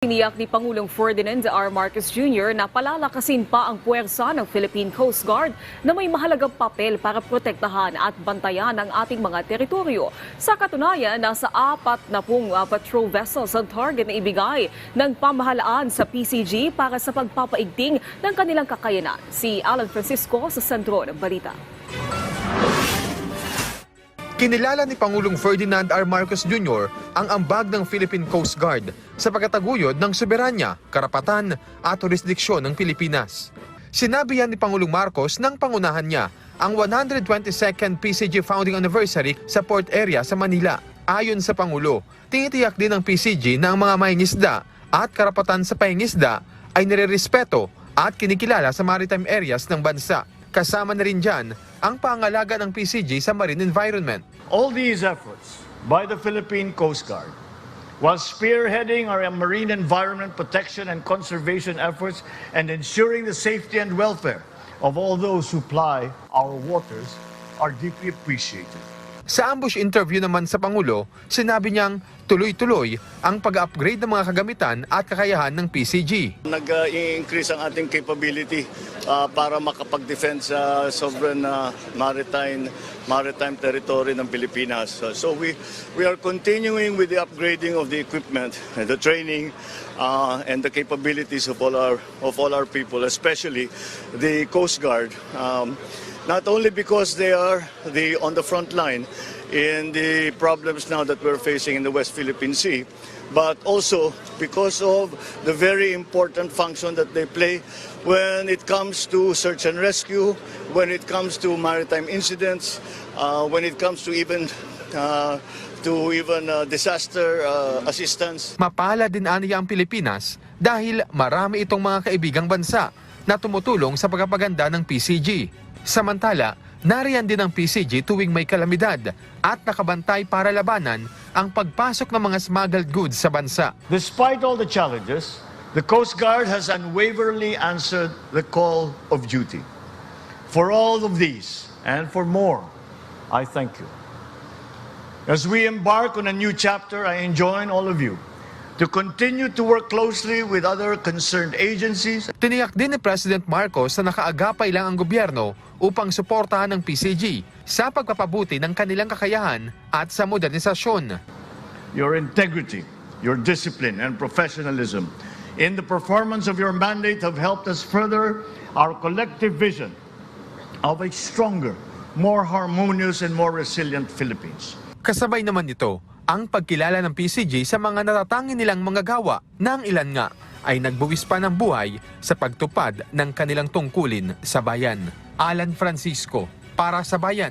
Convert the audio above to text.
Iniyak ni Pangulong Ferdinand R. Marcos Jr. na palalakasin pa ang puwersa ng Philippine Coast Guard na may mahalagang papel para protektahan at bantayan ang ating mga teritoryo. Sa katunayan, nasa apat na pong uh, patrol vessels ang target na ibigay ng pamahalaan sa PCG para sa pagpapaigting ng kanilang kakayanan. Si Alan Francisco sa sentro ng balita. Kinilala ni Pangulong Ferdinand R. Marcos Jr. ang ambag ng Philippine Coast Guard sa pagkataguyod ng soberanya, karapatan at jurisdiksyon ng Pilipinas. Sinabi yan ni Pangulong Marcos nang pangunahan niya ang 122nd PCG founding anniversary sa port area sa Manila. Ayon sa Pangulo, tinitiyak din ng PCG na ang mga mangingisda at karapatan sa pangingisda ay nirerespeto at kinikilala sa maritime areas ng bansa. Kasama na rin dyan ang pangalaga ng PCG sa marine environment. All these efforts by the Philippine Coast Guard, while spearheading our marine environment protection and conservation efforts and ensuring the safety and welfare of all those who ply our waters, are deeply appreciated. Sa ambush interview naman sa Pangulo, sinabi niyang tuloy-tuloy ang pag-upgrade ng mga kagamitan at kakayahan ng PCG. Nag-increase ang ating capability uh, para makapag-defend sa sovereign uh, maritime maritime territory ng Pilipinas. Uh, so we we are continuing with the upgrading of the equipment, and the training uh, and the capabilities of all our of all our people, especially the Coast Guard. Um, not only because they are the on the front line in the problems now that we're facing in the West Philippine Sea, but also because of the very important function that they play when it comes to search and rescue, when it comes to maritime incidents, uh, when it comes to even uh, to even uh, disaster uh, assistance. Mapala din aniya ang Pilipinas dahil marami itong mga kaibigang bansa na tumutulong sa pagpapaganda ng PCG. Samantala, nariyan din ang PCG tuwing may kalamidad at nakabantay para labanan ang pagpasok ng mga smuggled goods sa bansa. Despite all the challenges, the Coast Guard has unwaveringly answered the call of duty. For all of these and for more, I thank you. As we embark on a new chapter, I enjoin all of you to continue to work closely with other concerned agencies Tiniyak din ni President Marcos na nakaagapay lang ang gobyerno upang suportahan ng PCG sa pagpapabuti ng kanilang kakayahan at sa modernisasyon. your integrity, your discipline, and professionalism in the performance of your mandate have helped us further our collective vision of a stronger, more harmonious, and more resilient Philippines. Kasabay naman nito ang pagkilala ng PCG sa mga natatangin nilang mga gawa na ilan nga ay nagbuwis pa ng buhay sa pagtupad ng kanilang tungkulin sa bayan. Alan Francisco, para sa bayan.